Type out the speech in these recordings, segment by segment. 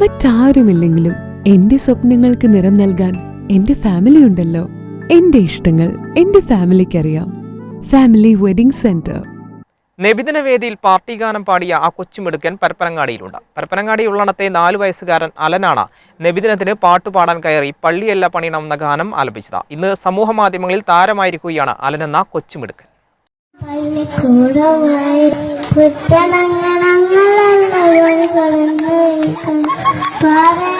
മറ്റാരുമില്ലെങ്കിലും എന്റെ സ്വപ്നങ്ങൾക്ക് നിറം നൽകാൻ എന്റെ ഫാമിലി ഉണ്ടല്ലോ. എന്റെ ഇഷ്ടങ്ങൾ എന്റെ ഫാമിലിക്കറിയാം ഫാമിലി വെഡിംഗ് സെന്റർ നബിദിന വേദിയിൽ പാർട്ടി ഗാനം പാടിയ ആ കൊച്ചുമിടുക്കൻ പരപ്പനങ്ങാടിയിലുണ്ട്. പരപ്പനങ്ങാടി ഉള്ളണത്തെ നാലു വയസ്സുകാരൻ അലനാണ് നബിദിനത്തിന് പാട്ടുപാടാൻ കയറി പള്ളിയല്ല പണിയണം എന്ന ഗാനം ആലപിച്ചത്. ഇന്ന് സമൂഹ മാധ്യമങ്ങളിൽ താരമായിരിക്കുകയാണ് അലനെന്ന കൊച്ചുമിടുക്കൻ. പള്ളിക്കൂടമായി പണി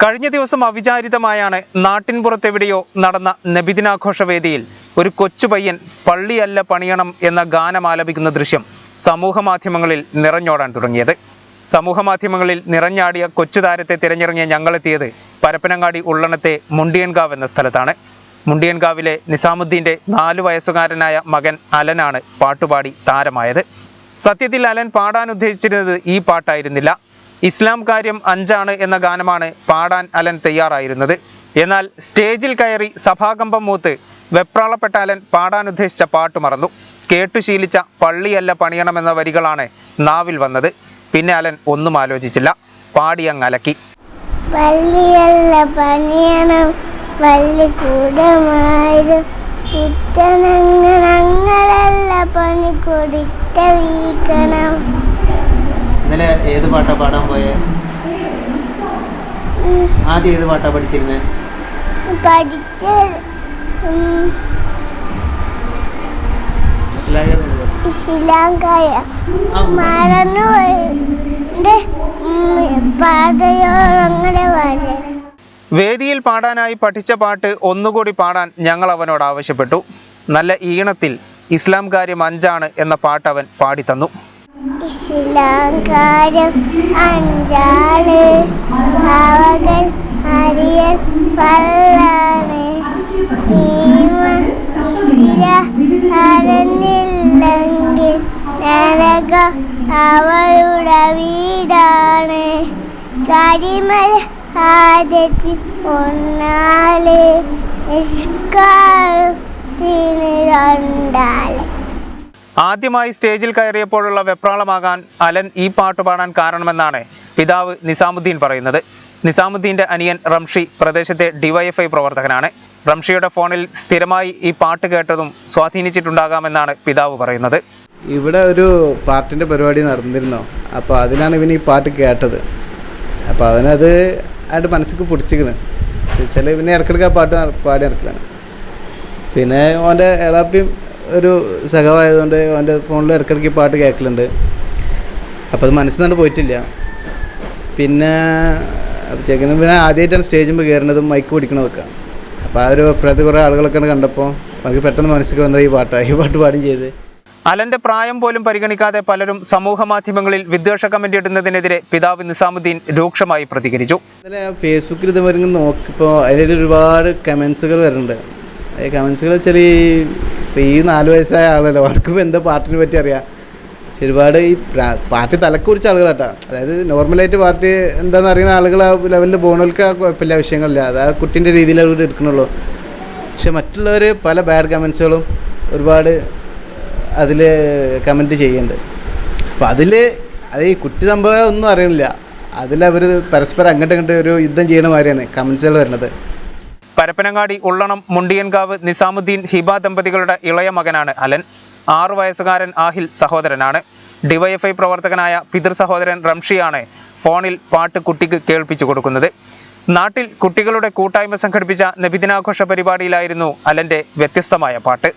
കഴിഞ്ഞ ദിവസം അവിചാരിതമായാണ് നാട്ടിൻപുറത്തെവിടെയോ നടന്ന നബിദിനാഘോഷ വേദിയിൽ ഒരു കൊച്ചു പയ്യൻ പള്ളിയല്ല പണിയണം എന്ന ഗാനം ആലപിക്കുന്ന ദൃശ്യം സമൂഹ മാധ്യമങ്ങളിൽ നിറഞ്ഞോടാൻ തുടങ്ങിയത്. സമൂഹ മാധ്യമങ്ങളിൽ നിറഞ്ഞാടിയ കൊച്ചു താരത്തെ തിരഞ്ഞിറങ്ങിയ ഞങ്ങളെത്തിയത് പരപ്പനങ്ങാടി ഉള്ളണത്തെ മുണ്ടിയൻകാവ് എന്ന സ്ഥലത്താണ്. മുണ്ടിയൻകാവിലെ നിസാമുദ്ദീന്റെ നാലു വയസ്സുകാരനായ മകൻ അലനാണ് പാട്ടുപാടി താരമായത്. സത്യത്തിൽ അലൻ പാടാൻ ഉദ്ദേശിച്ചിരുന്നത് ഈ പാട്ടായിരുന്നില്ല. ഇസ്ലാം കാര്യം അഞ്ചാണ് എന്ന ഗാനമാണ് പാടാൻ അലൻ തയ്യാറായിരുന്നത്. എന്നാൽ സ്റ്റേജിൽ കയറി സഭാകമ്പം മൂത്ത് വെപ്രാളപ്പെട്ട അലൻ പാടാൻ ഉദ്ദേശിച്ച പാട്ട് മറന്നു. കേട്ടുശീലിച്ച പള്ളിയല്ല പണിയണമെന്ന വരികളാണ് നാവിൽ വന്നത്. പിന്നെ അലൻ ഒന്നും ആലോചിച്ചില്ല. പാടി അങ്ങ് അലക്കി. പള്ളിയല്ല പണിയണം. പണി കൊടുത്ത വീക്കണം. ഇന്നലെ ഏത് പാട്ടാ പാടാൻ പോയെ? ആദ്യം ഏത് പാട്ടാ പഠിച്ചിരുന്നത് പഠിച്ച് ഇസ്ലാംകായ മറന്നു പാതയോളങ്ങളെ വരെ വേദിയിൽ പാടാനായി പഠിച്ച പാട്ട് ഒന്നുകൂടി പാടാൻ ഞങ്ങൾ അവനോട് ആവശ്യപ്പെട്ടു. നല്ല ഈണത്തിൽ ഇസ്ലാം കാര്യം അഞ്ചാണ് എന്ന പാട്ട് അവൻ പാടിത്തന്നു തന്നു. ഇസ്ലാം അവകൾ അറിയൽ ഫല്ലാണ് ഈമ ഇസ്ല അറിഞ്ഞില്ലെങ്കിൽ നരക അവളുടെ വീടാണ്. കരിമല ആദ്യത്തിൽ ഒന്നാലേ നിഷ്കാരത്തിന് രണ്ടാൾ ആദ്യമായി സ്റ്റേജിൽ കയറിയപ്പോഴുള്ള വെപ്രാളമാകാൻ അലൻ ഈ പാട്ട് പാടാൻ കാരണമെന്നാണ് പിതാവ് നിസാമുദ്ദീൻ പറയുന്നത്. നിസാമുദ്ദീന്റെ അനിയൻ റംഷി പ്രദേശത്തെ ഡിവൈഎഫ്ഐ പ്രവർത്തകനാണ്. റംഷിയുടെ ഫോണിൽ സ്ഥിരമായി ഈ പാട്ട് കേട്ടതും സ്വാധീനിച്ചിട്ടുണ്ടാകാമെന്നാണ് പിതാവ് പറയുന്നത്. ഇവിടെ ഒരു പാട്ടിന്റെ പരിപാടി നടന്നിരുന്നോ? അപ്പോൾ അതിനാണ് ഇവന് ഈ പാട്ട് കേട്ടത്. അപ്പോൾ അവനത് അയാളുടെ മനസ്സിക്ക് പിടിച്ചിക്കണ് ചില ഇവനെ ഇടക്കിടക്ക് ആ പാട്ട് പാടി നടക്കലാണ്. പിന്നെ ഓന്റെ എളാപ്പിയും ഒരു സഹമായതുകൊണ്ട് ഓന്റെ ഫോണിൽ ഇടക്കിടക്ക് പാട്ട് കേൾക്കലുണ്ട് അപ്പോൾ അത് മനസ്സിൽ നിന്ന് പോയിട്ടില്ല. പിന്നെ ചെക്കനും പിന്നെ ആദ്യമായിട്ടാണ് സ്റ്റേജിൽ കയറുന്നതും മൈക്ക് പിടിക്കണതൊക്കെ. അപ്പോൾ ആ ഒരു അഭിപ്രായത്തിൽ കുറേ ആളുകളൊക്കെ കണ്ടപ്പോൾ അവർക്ക് പെട്ടെന്ന് മനസ്സിലേക്ക് വന്നത് ഈ പാട്ടാണ് ഈ പാട്ട് പാടുകയും ചെയ്ത്. അലന്റെ പ്രായം പോലും പരിഗണിക്കാതെ പലരും സമൂഹ മാധ്യമങ്ങളിൽ വിദ്വേഷ കമന്റ് ഇടുന്നതിനെതിരെ പിതാവ് നിസാമുദ്ദീൻ രൂക്ഷമായി പ്രതികരിച്ചു. ഇന്നലെ ഫേസ്ബുക്കിൽ ഇത് വരുന്ന നോക്കിയപ്പോൾ അതിൽ ഒരുപാട് കമൻസുകൾ വരുന്നുണ്ട്. കമൻസുകൾ വെച്ചാൽ ഈ ഇപ്പോൾ ഈ നാല് വയസ്സായ ആളല്ലോ അവർക്ക് എന്താ പാർട്ടിനെ പറ്റി അറിയാം. ഒരുപാട് ഈ പാർട്ടി തലക്കുറിച്ച ആളുകളാട്ടാ. അതായത് നോർമലായിട്ട് പാർട്ടി എന്താണെന്ന് അറിയുന്ന ആളുകൾ ആ ലെവലിൽ പോകുന്നവർക്ക് ആ കുഴപ്പമില്ല വിഷയങ്ങളില്ല. അത് ആ കുട്ടീന്റെ രീതിയിൽ അവർ എടുക്കണുള്ളൂ. പക്ഷെ മറ്റുള്ളവർ പല ബാഡ് കമൻസുകളും ഒരുപാട് അതിൽ കമന്റ് ചെയ്യുന്നുണ്ട് അപ്പോൾ അതിൽ അത് ഈ കുട്ടി സംഭവം ഒന്നും അറിയുന്നില്ല അതിലവർ പരസ്പരം അങ്ങോട്ടും ഇങ്ങോട്ടും ഒരു യുദ്ധം ചെയ്യണ മാതിരിയാണ് കമൻസുകൾ വരുന്നത് പരപ്പനങ്ങാടി ഉള്ളണം മുണ്ടിയൻകാവ് നിസാമുദ്ദീൻ ഹിബ ദമ്പതികളുടെ ഇളയ മകനാണ് അലൻ. ആറു വയസ്സുകാരൻ ആഹിൽ സഹോദരനാണ്. ഡിവൈഎഫ്ഐ പ്രവർത്തകനായ പിതൃ സഹോദരൻ റംഷിയാണ് ഫോണിൽ പാട്ട് കുട്ടിക്ക് കേൾപ്പിച്ചു കൊടുക്കുന്നത്. നാട്ടിൽ കുട്ടികളുടെ കൂട്ടായ്മ സംഘടിപ്പിച്ച നബിദിനാഘോഷ പരിപാടിയിലായിരുന്നു അലന്റെ വ്യത്യസ്തമായ പാട്ട്.